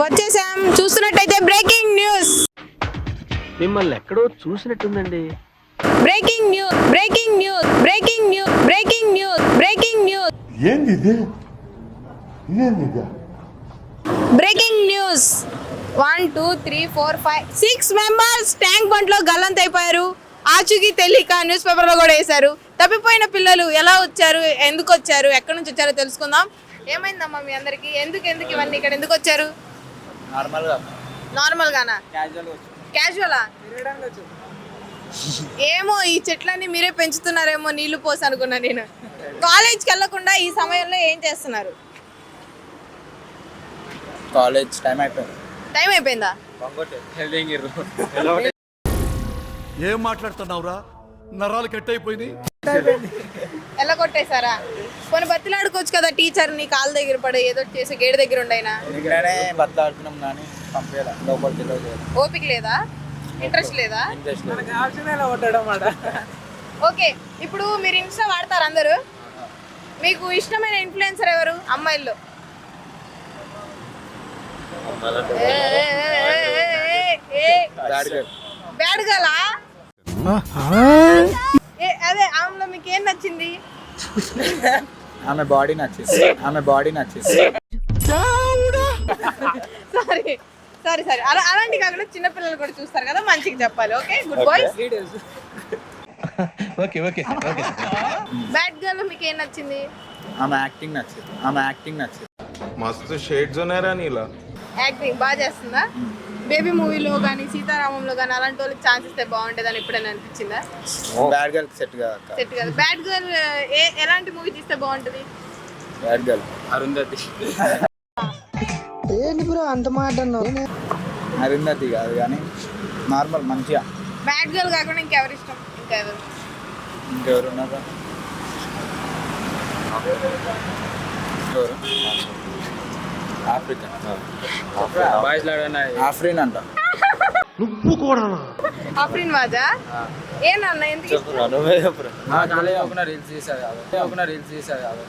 వచ్చేసాం. చూస్తున్నట్టయితే breaking news మిమ్మల్ని ఎక్కడో చూసినట్టుందండి. Breaking news breaking news breaking news breaking news breaking news ఏంది ఇది ఇది breaking news one two three four five six members tank బండ్లో గల్లంత అయిపోయారు ఆచూకీ తెలియక న్యూస్ పేపర్లో కూడా వేశారు. తప్పిపోయిన పిల్లలు ఎలా వచ్చారు? ఎందుకు వచ్చారు ఎక్కడి నుంచి వచ్చారో తెలుసుకుందాం. ఏమైందమ్మా మీ అందరికి? ఎందుకు ఎందుకు ఇవన్నీ ఇక్కడ ఎందుకు వచ్చారు? నార్మల్గా. నార్మల్ గానా క్యాజువల్గా క్యాజువలా ఏమో ఈ చెట్లన్నీ మీరే పెంచుతున్నారేమో నీళ్ళు పోసి అనుకున్నా నేను. కాలేజ్కి వెళ్ళకుండా ఈ సమయంలో ఏం చేస్తున్నారు? కాలేజ్ టైం అయిపోయింది. టైం అయిపోయిందా? ఏం మాట్లాడుతున్నావురా? నరాలు కట్ అయిపోయినాయి ఎలా కొట్టేశారా కొన్ని బతిలాడుకోవచ్చు కదా టీచర్ నీ కాలు దగ్గర పడే ఏదో ఒకటి చేసి గేట్ దగ్గర ఉండైనా? ఇక్కడనే బతలాడుతున్నాం కానీ ఓపిక లేదా? ఇంట్రెస్ట్ లేదా? ఓకే ఇప్పుడు మీరు ఇన్స్టా వాడతారు అందరూ? మీకు ఇష్టమైన ఇన్ఫ్లుయెన్సర్ ఎవరు? అమ్మాయిల్లో. బ్యాడ్ గలా అదే ఆమెలో మీకు ఏం నచ్చింది? ఆమె బాడీ నచ్చేసి ఆమె బాడీ నచ్చేసి. సారీ సారీ సారీ అలా అలాంటి కాకుండా చిన్నపిల్లలు కూడా చూస్తారు కదా మంచిగా చెప్పాలి okay? Good boy okay okay okay bad girl మీకు ఏం నచ్చింది? ఆమె యాక్టింగ్ నచ్చింది ఆమె యాక్టింగ్ నచ్చింది. మస్తు షేడ్స్ ఉన్నారా నీలా. యాక్టింగ్ బాగా చేస్తుందా? బేబీ మూవీలో కానీ సీతారామంలో కానీ అలాంటి వాళ్ళకి ఛాన్స్ ఇస్తే బాగుంటుందని ఎప్పుడైనా అనిపించిందా? బ్యాడ్ గర్ల్ సెట్ కాక సెట్ కదా బ్యాడ్ గర్ల్ ఏ ఎలాంటి మూవీ తీస్తే బాగుంటుంది? Bad girl Arundhati. అరుంధతి కాదు కానీ నార్మల్ మంచిగా. బ్యాడ్ గర్ల్ కాకుండా ఇంకెవరు ఇష్టం? ఇంకెవరు? ఇంకెవరు ఉన్నారా? ఎవరు ఆఫ్రికా. ఆఫ్రిన్ అంట. అఫ్రీన్ వాజా? ఏనన్నా ఎందుకు ఇష్టం? రీల్స్ చేసేది కాదు రీల్స్ చేసేది కాదు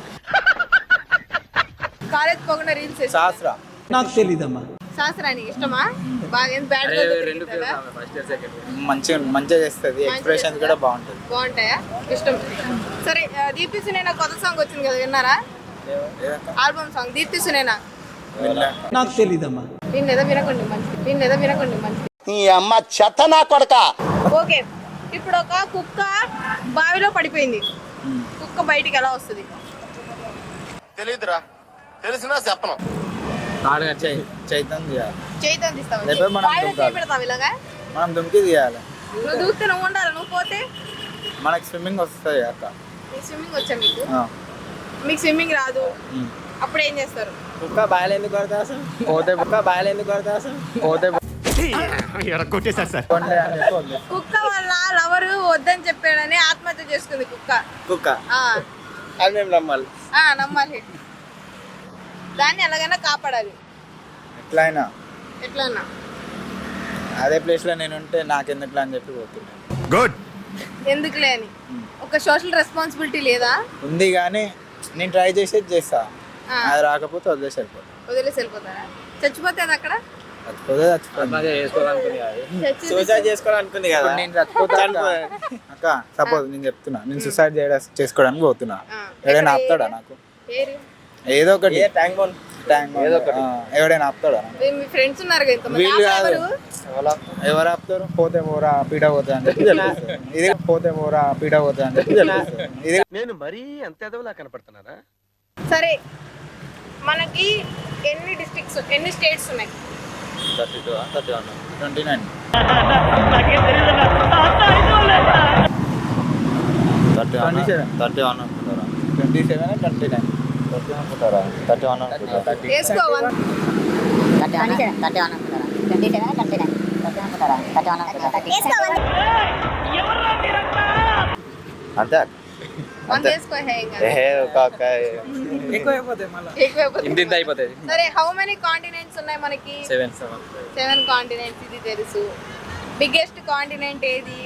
కాలేజ్ పోకుండా రీల్స్ శాస్త్ర. శాస్త్రానికి ఇష్టమా? బాగా బ్యాడ్ మంచిగా మంచిగా చేస్తుంది. ఎక్స్ప్రెషన్స్ కూడా బాగుంటుంది. బాగుంటాయా? ఇష్టం. సరే దీప్తి సునేనా కొత్త సాంగ్ వచ్చింది కదా విన్నారా? Album song Deepthi Sunaina. వినకండి మంచి నీ అమ్మ చెత్త నా కొడక. ఓకే. ఇప్పుడు ఒక కుక్క బావిలో పడిపోయింది. కుక్క బయటికి ఎలా వస్తుంది? తెలియదురా తెలిసినా చెప్పను. చేయితో తీస్తావు? లేకపోతే మనం బావిలో దుంకాలి. చేయి పెడతావు ఇలాగా? మనం దుమ్కి తీయాలి. నువ్వు దూకితే నువ్వు ఉండాలి. నువ్వు పోతే? మనకి స్విమ్మింగ్ వస్తుంది అక్క. మీకు స్విమ్మింగ్ వచ్చా మీకు? ఆ. మీకు స్విమ్మింగ్ రాదు. ఉమ్. అప్పుడు ఏం చేస్తారు? కుక్క బాయలు ఎందుకు కొడతా అసలు? పోతే కుక్క బాయలు ఎందుకు కొడతా అసలు? పోతే కొట్టేశారు సార్. కుక్క వల్ల లవరు వద్దని చెప్పాడని ఆత్మహత్య చేసుకుంది కుక్క. కుక్క? ఆ, అది మేము నమ్మాలి. ఆ, నమ్మాలి. దాన్ని ఎలాగైనా కాపాడాలి. ఎట్లయినా. ఎట్లన్నా. అదే ప్లేస్లో నేను ఉంటే నాకెందుకు అని చెప్పి పోతున్నా గుడ్. ఎందుకులే అని. ఒక సోషల్ రెస్పాన్సిబిలిటీ లేదా? ఉంది కానీ నేను ట్రై చేసేది చేస్తా. ఆ. అది రాకపోతే వదిలేసి వెళ్ళిపోతా. వదిలేసి వెళ్ళిపోతారా? చచ్చిపోతే అది అక్కడ? చచ్చిపోతే చచ్చిపోతే. చచ్చి- సూసైడ్ చేసుకోవాలనుకుంది కదా. నేను చచ్చిపోతా అక్క సపోజ్ నేను చెప్తున్నా నేను సూసైడ్ చేయడం చేసుకోవడానికి పోతున్నా. ఎవడైనా ఆపుతాడా? నాకు? ఏదో ఒకటి. Tank bone? ట్యాంక్ ఏదో ఒకటి. ఎవడైనా ఆపుతాడా? మీ- ఫ్రెండ్స్ ఉన్నారు కదా. వీళ్ళు ఎవరు? ఆపుతారు? పోతే పోరా పీడ పోతా అని చెప్పి. ఇది పోతే పోరా పీడ పోతా అని చెప్పి. ఇది నేను మరీ అంత ఎదవలా కనపడుతున్నారా సరే మనకి ఎన్ని డిస్ట్రిక్ట్స్ ఎన్ని స్టేట్స్ ఉన్నాయి? Twenty nine thirty one thirty one అనుకుంటారా? Twenty seven twenty nine thirty అనుకుంటారా? థర్టీ వన్ అనుకుంటారా వేసుకో one thirty one thirty one అనుకుంటారా? Twenty seven twenty nine thirty అనుకుంటారా థర్టీ వన్ అనుకుంటారా అంతే. అయిపోతుంది సరే హౌ మెనీ కాంటినెంట్స్ ఉన్నాయి మనకి? సెవెన్ కాంటినెంట్స్ ఇది తెలుసు. బిగ్గెస్ట్ కాంటినెంట్ ఏది?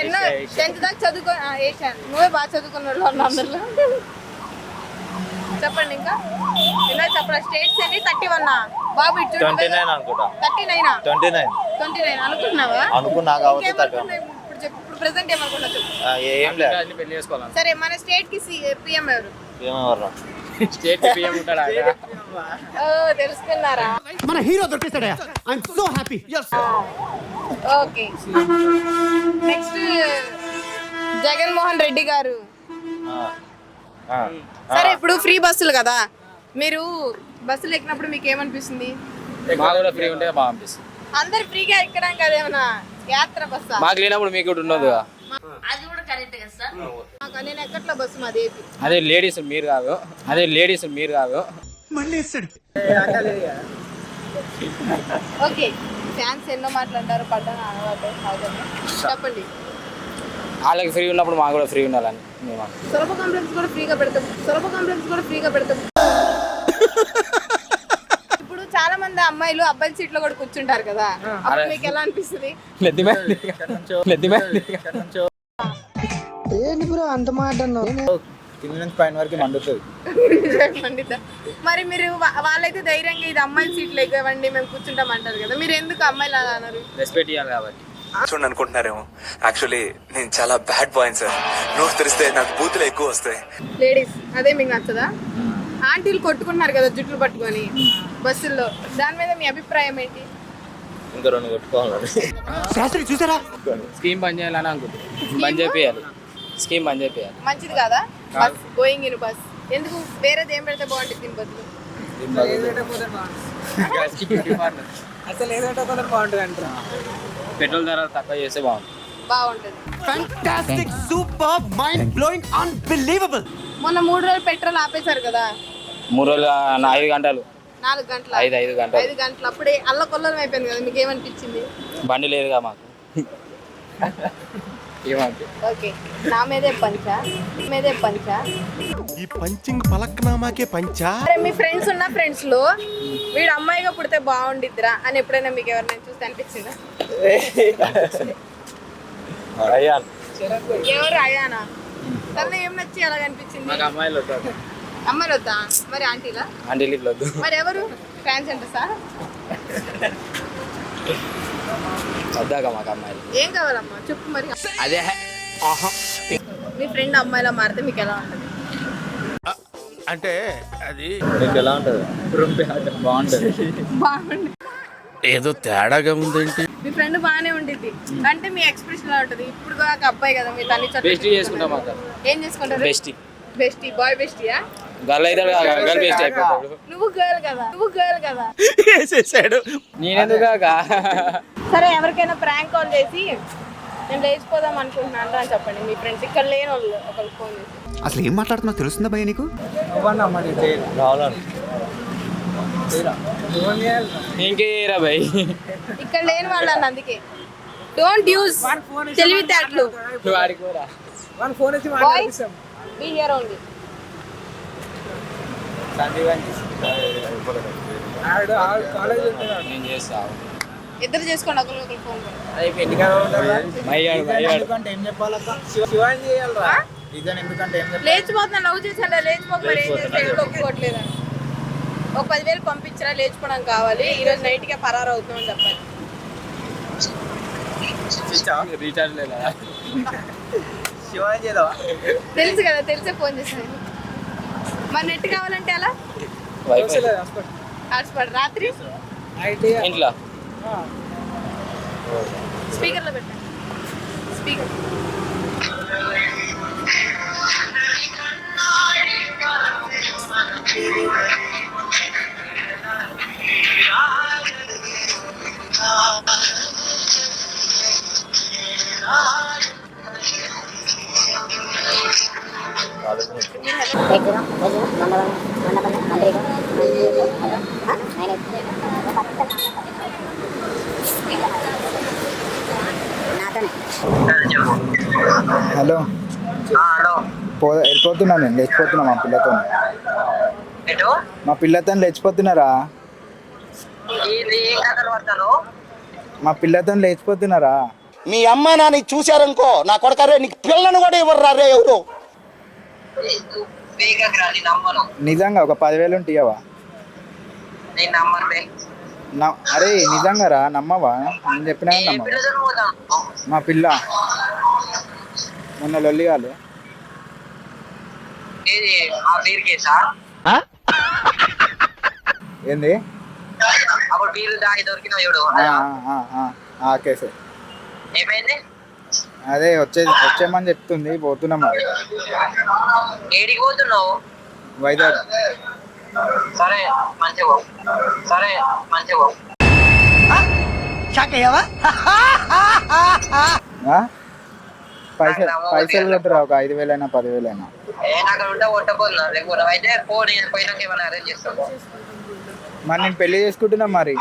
ఎన్నో టెన్త్ దాకా చదువుకో నువ్వే బాగా అందరిలో. చెప్పండి ఇంకా. ఇలా చెప్పరా స్టేట్స్ ఎన్ని థర్టీ వన్ బాబు ఇటు ట్వంటీ నైన్ అనుకుంటా. థర్టీ నైనా ట్వంటీ నైన్ ట్వంటీ నైన్ అనుకుంటున్నావా అనుకున్నా కాబట్టి? ఇప్పుడు చెప్పు. ఇప్పుడు ప్రెసెంట్ ఏమనుకున్నావు చెప్పు. ఏం లేదు. సరే మన స్టేట్కి పిఎం ఎవరు ఏమవర్రా ఓ తెలుసుకున్నారా? మన hero దొరికేస్తాడా I'm so happy okay. Next Jaganmohan Reddy garu. సరే ఇప్పుడు ఫ్రీ బస్సులు కదా. మీరు బస్సులు ఎక్కినప్పుడు మీకు ఏమనిపిస్తుంది? మాకు కూడా ఫ్రీ ఉంటే బాగా అనిపిస్తుంది. అందరు ఫ్రీగా ఎక్కడం కదా ఏమన్నా? యాత్ర బస్సా? మాకు లేనప్పుడు మీకు కూడా ఉండదు కదా. మాకు నేను ఎక్కట్ల బస్సు మాది అదే లేడీస్ మీరు కాదు. అదే లేడీస్ మీరు కాదు. మళ్ళీ ఓకే. ఫ్యాన్స్ ఎన్నో మాట్లాడతారు పడ్డాను అలవాటు. చెప్పండి. వాళ్ళకి ఫ్రీ ఉన్నప్పుడు మాకు కూడా ఫ్రీ ఉండాలని మేము సులభ కాంప్లెక్స్ కూడా ఫ్రీగా పెడతాం. సులభ కాంప్లెక్స్ కూడా ఫ్రీగా పెడతాం. మంది అమ్మాయిలు అబ్బాయిల సీట్లో కూడా కూర్చుంటారు కదా. అప్పుడు మీకు ఎలా అనిపిస్తుంది? కింద నుంచి పైన వరకు మండుతుంది. పండిత మరి మీరు వాళ్ళైతే ధైర్యంగా ఇది అమ్మాయిల సీట్లు ఎక్కవండి మేము కూర్చుంటాం అంటారు కదా. మీరు ఎందుకు అమ్మాయిలు అలా అన్నారు? రెస్పెక్ట్ ఇవ్వాలి కాబట్టి. చూడండి అనుకుంటున్నారేమో. యాక్చువల్లీ నేను చాలా బ్యాడ్ బాయ్ సార్ నోరు తెరిస్తే నాకు బూతులు ఎక్కువ వస్తాయి. లేడీస్ అదే మీకు నచ్చదా? ఆంటీలు కొట్టుకుంటున్నారు కదా జుట్లు పట్టుకొని. బస్సుల్లో. దాని మీద మీ అభిప్రాయం ఏంటి? ఇంకా రెండు కొట్టుకోవాలి శాస్త్రి చూసారా? స్కీమ్ బంద్ చేయాలని అనుకుంటున్నాం. బంద్ చేయాలి స్కీమ్ బంద్ చేయాలి మంచిది కాదా? బస్ గోయింగ్ ఇన్ బస్ ఎందుకు? వేరేది ఏం పెడితే బాగుంటుంది దీని బదులు? పెట్రోల్ ధర తక్కువ చేస్తే బాగుంటుంది. బాగుంటుంది. Fantastic super mind blowing unbelievable మొన్న మూడు రోజులు పెట్రోల్ ఆపేశారు కదా? మూడు రోజులు ఐదు గంటలు. నాలుగు గంటల. ఐదు ఐదు గంటలు. ఐదు గంటలు. అప్పుడే అల్ల కొల్లం అయిపోయింది కదా మీకు ఏమనిపించింది? బండి లేదుగా మాకు. ఏమంటే ఓకే. నా మీదే పంచా? మీదే పంచా? ఈ పంచింగ్ పలక్నామాకే పంచా? అరే మీ ఫ్రెండ్స్ ఉన్న ఫ్రెండ్స్లో వీడు అమ్మాయిగా పుడితే బాగుండిద్దిరా అని ఎప్పుడైనా మీకు ఎవరైనా చూస్తే అనిపించిందా? ఎవరు అయానా తనలో ఏం నచ్చి అలాగ అనిపించింది? అమ్మాయిలు అమ్మాయి వద్దా? మరి ఆంటీలా? అంటే ఇట్లా వద్దు. మరి ఎవరు? ఫ్యాన్స్ అంటే సార్? వద్దాక మాకు అమ్మాయిలు. ఏం కావాలమ్మా? చెప్పు మరి. అదే. మీ ఫ్రెండ్ అమ్మాయిలా మారితే మీకు ఎలా ఉంటుంది? అంటే అది మీకు ఎలా ఉంటుంది? బాగుంటుంది. బాగుంది. ఏదో తేడాగా ఉందేంటి? మీ ఫ్రెండ్ బాగానే ఉండిద్ది. అంటే మీ ఎక్స్ప్రెషన్ ఎలా ఉంటుంది. ఇప్పుడు దాకా అబ్బాయి కదా మీ తల్లి బెస్ట్ చేసుకుంటాం మాకు ఏం చేసుకుంటారు? బెస్ట్ బెస్టీ బాయ్ బెస్టీయా గర్ల్ అయితే గర్ల్ బెస్ట్ అయిపోతాడు. నువ్వు గర్ల్ కదా నువ్వు గర్ల్ కదా. వేసేసాడు నేనెందుకు సరే ఎవరికైనా ప్రాంక్ కాల్ చేసి నేను లేచిపోదాం అనుకుంటున్నాను అని చెప్పండి. మీ ఫ్రెండ్స్ ఇక్కడ లేని వాళ్ళు ఒకరికి ఫోన్ చేసి. అసలు ఏం మాట్లాడుతున్నావు? తెలుస్తుందా భయ నీకు? రావాలని. ఇంకేరా భయ్. ఇక్కడ లేని వాళ్ళు అన్న అందుకే డోంట్ యూస్ తెలివితేటలు. నువ్వు ఆడికి పోరా బాయ్స్ బీ హియర్ ఓన్లీ ఇద్దరు చేసుకోండి ఒకరు ఒకరు ఫోన్ ఏం చెప్పాలక్క? శివాని చేయాలరా? రీజన్ ఎందుకంటే ఏం చెప్పాలి? లేచిపోతున్నా లవ్ చేసాడా లేచిపోక మరి ఏం ఒప్పుకోవట్లేదా? ఒక పదివేలు పంపించరా లేచిపోవడం కావాలి. ఈ రోజు నైట్గా పరారు అవుతామని చెప్పాలి. రీఛార్జ్ లేదా? శివాని చేద్దావా తెలుసు కదా తెలిసే ఫోన్ చేశాను మరి నెట్ కావాలంటే అలా వైఫై హాట్స్పాట్ రాత్రి? ఇంట్లో. స్పీకర్లో పెట్టండి. స్పీకర్. Eight hello. పో వెళ్ళిపోతున్నా నేను లేచిపోతున్నా మా పిల్లతో. మా పిల్లతో లేచిపోతున్నారా? మా పిల్లతో లేచిపోతున్నారా? మీ అమ్మ నాన్న చూశారనుకో నా కొడకరే నీకు పిల్లను కూడా ఇవ్వరు రే ఎవరు? నిజంగా ఒక పదివేలు ఉంటాయవా నా అరే నిజంగా రా నమ్మవా? నేను చెప్పినా నమ్మవా? మా పిల్ల. మొన్న లొల్లిగాలు ఏంది? అప్పుడు బీరు దాగి దొరికిన చూడు. ఆ, ఆ, ఆ, ఆ కేసు. ఏమైంది? అదే వచ్చే వచ్చేయమని చెప్తుంది పోతున్నా మరి. ఏడికి పోతున్నావు? వైజాగ్. సరే మంచిగా సరే మంచిగా ఆ? పైసలు పైసలు కట్టరా ఒక ఐదు వేలైనా పదివేలైనా. మరి నేను పెళ్ళి చేసుకుంటున్నా మరి.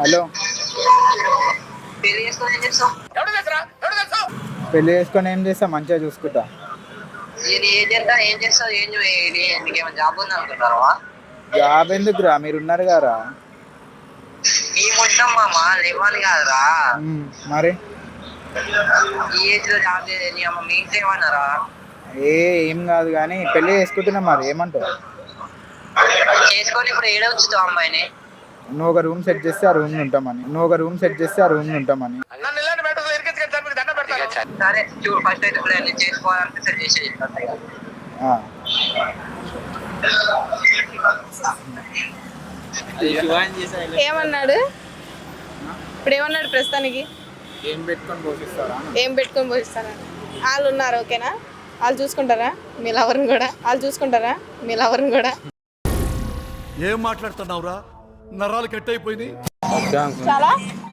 హలో. పెళ్ళి చేసుకుని ఏం చేస్తావు? పెళ్ళి చేసుకొని ఏం చేస్తా? మంచిగా చూసుకుంటా. ఇది ఏం చేస్తా ఏం చేస్తావు ఏం చూ- ఇది నీకేమైనా జాబ్ ఉంది అనుకుంటారా జాబ్ ఎందుకురా? మీరు ఉన్నారు కదరా ఈ మొత్తం మామ లేవాలి కాదురా. మరి? ఈ ఏజ్లో జాబ్ చేసే నీ అమ్మ మీ ఏమన్నారా? ఏ ఏం కాదు కానీ పెళ్ళి చేసుకుంటున్నా మరి. ఏమంటావు? చేసుకొని ఇప్పుడు ఏడ ఉంచుతావు అమ్మాయిని? నువ్వు ఒక రూమ్ సెట్ చేస్తే ఆ రూమ్ ఉంటామని. నువ్వు ఒక రూమ్ సెట్ చేస్తే ఆ రూమ్ ఉంటామని. సరే చూడు ఫస్ట్ అయితే ఇప్పుడు నేను చేసుకోవాలనిపిస్తే చేసేది అంతేగా. ఆ. ఏమన్నాడు ఇప్పుడు ఏమన్నాడు ప్రస్తుతానికి ఏం పెట్టుకొని పోషిస్తారా ఏం పెట్టుకొని పోయిస్తారని వాళ్ళు ఉన్నారు ఓకేనా వాళ్ళు చూసుకుంటారా మీ లవర్ని కూడా వాళ్ళు చూసుకుంటారా మీ లవర్ని కూడా ఏం మాట్లాడుతున్నావురా? నరాలు కట్ అయిపోయింది చాలా